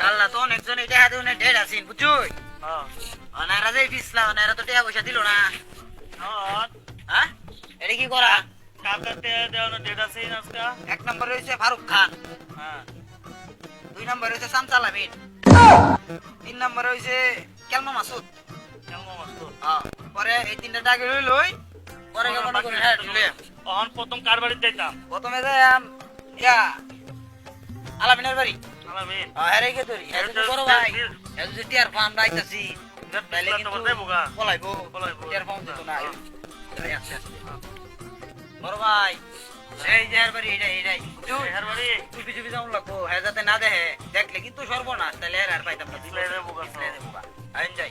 কাল্লা তো অনেকজন এটা হাতে অনেক ঢের আছেন বুঝছুই? হ্যাঁ। অনারা যে পিছলা অনারা তো টাকা পয়সা দিল না। হ্যাঁ হ্যাঁ? এটা কি করা? কাকাতে দেওয়ানো ডেট আছে আজকা এক নম্বর হয়েছে ফারুক খান। হ্যাঁ। দুই নম্বর হয়েছে শামসাল আমিন তিন নম্বর হয়েছে কেলমা মাসুদ। কেমন মাস্টার হ্যাঁ, পরে এই তিনটা ডাকে লই পরে কেমন করে হ্যাঁ অহন প্রথম কার বাড়িতে যাইতাম? প্রথমে ইয়া আলামিনের বাড়ি। আলামিন হ্যাঁ কে তোরি এত বড় ভাই এত যে টিয়ার ফার্ম রাইতাছি তাইলে কিন্তু পলাইবো। দিত না। এই আচ্ছা বড় ভাই এই যে এর বাড়ি এটাই এটাই তুই বাড়ি চুপি চুপি যাও লাগবো। হ্যাঁ যাতে না দেখে দেখলে কিন্তু সর্বনাশ। তাহলে আর আর পাইতাম না। দিলে রে বোকা। দিলে রে বোকা। আইন যাই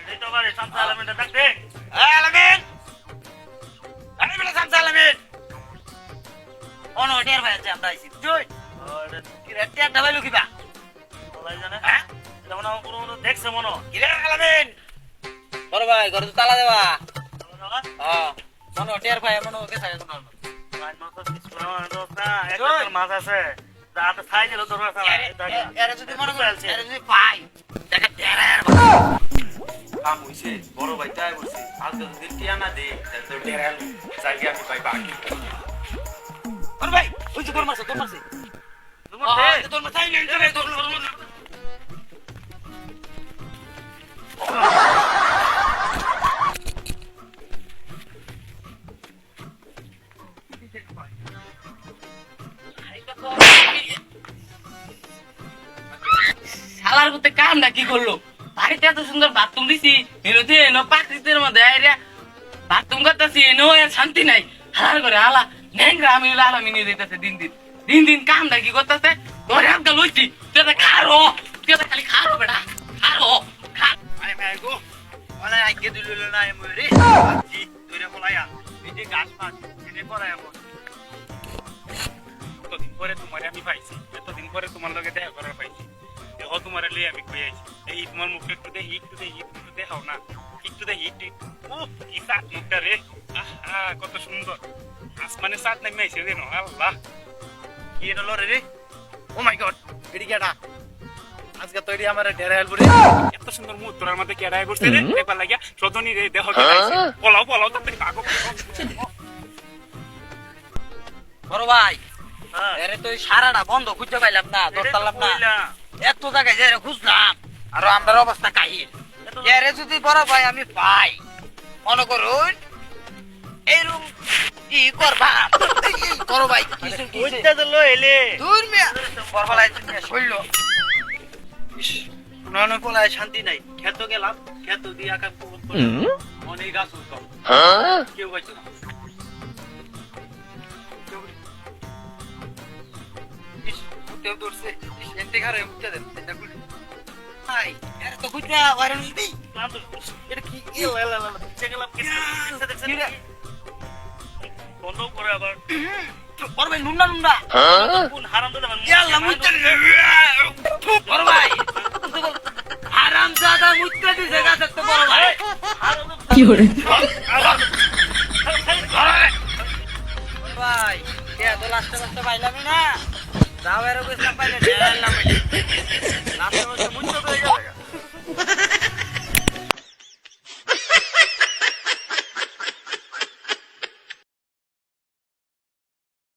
এটাই তো বাড়ি শামসা আলামিনটা ডাক দে। আলামিন! আরে বলে শামসা আলামিন! অনো টিয়ার ভাই আছে আমরা আইছি। জয়! ও, এটা কি রে টিয়ার ঢাবাইলো কিবা? বলাই জানে হ্যাঁ দেখছে মনো কি আলামিন বড় ভাই ঘরে তো তালা দেওয়া। হ্যাঁ। টিয়ার ভাই মনো কে থাকে কোনো মাছ আছে খাই দিল তোর এরা যদি মনে যদি পাই কাম হইছে। বড় ভাই তাই বলছে আজকে যদি টিয়া না দে তাহলে তো ডেরাল জায়গা আমি পাই বাকি। বড় ভাই ওই যে তোর মারছে তোর মারছে। শালার করতে কামটা কি করল? বাড়িতে এত সুন্দর বাথরুম দিছি এনোতে এনো প্রাকৃতির মধ্যে আইরা বাথরুম করতেছি, এনো শান্তি নাই। হালার করে হালা নেংরা আমি লালা মিনি দিতেছে দিন দিন। দিন দিন কামটা কি করতেছে ধরে আজকাল লইছি তুই তো খারো তুই তো খালি খারো বেটা খারো আই মাই গো ওলা আইকে দিল না এ মরে জি তুইরে বলায়া এই যে গাছ মাছ এনে পড়ায় এমন এতদিন পরে তোমার আমি পাইছি এতদিন পরে তোমার লগে দেখা করার পাইছি দেখো তোমার লিয়ে আমি কই আইছি এই তোমার মুখে একটু দেখি একটু দেখি একটু দেখাও না একটু দেখি একটু ও কি সাত মুখটা রে আহা কত সুন্দর আসমানে সাত নামে আইছে রে আল্লাহ কি এটা লরে রে ও মাই গড। এডি কেডা আজকে তো এডি আমার ডেরা হেল্প রে এত সুন্দর মুখ তোর মধ্যে কেডায় করছে রে দেখবার লাগিয়া সদনি রে দেহ কেডাইছে পলাও পলাও তাড়াতাড়ি পাগো বড় ভাই এরে তো সারাটা বন্ধ খুঁজতে পাইলাম না পারলাম না। এত জায়গায় যে খুঁজলাম আর আমার অবস্থা কাহির এরে যদি বড় ভাই আমি পাই মনে করুন এই রুম কি করবা? বড় ভাই। কিছু কিছু তো লইলে দূর মিয়া। বড় ভাই শৈল। নয় পোলায় শান্তি নাই। খেত গেলাম খেত দিয়ে করে অনেক গাছ উঠতাম কেউ পাইছে না। দৌড়ছে ইস, এনতে ঘরে উঠতে দেন এটা খুলে ভাই এর তো নিদি ক্লান্ত এটা কি? ইয়ে লা লা লা দেখছে গেলাম। কি বন্ধ করে আবার। বড় ভাই নুন্ডা নুন্ডা কোন হারাম দাদা ইয়াল্লা মুত্তে বড় ভাই। আরাম দাদা মুত্তে দিছে গাছে তো বড় ভাই। কি করে ভাই কে তো লাস্টে লাস্টে পাইলামই না? যাও এর কইছিলাম পাইলে ঢেলাইলাম লাস্টে হয়ে গেল।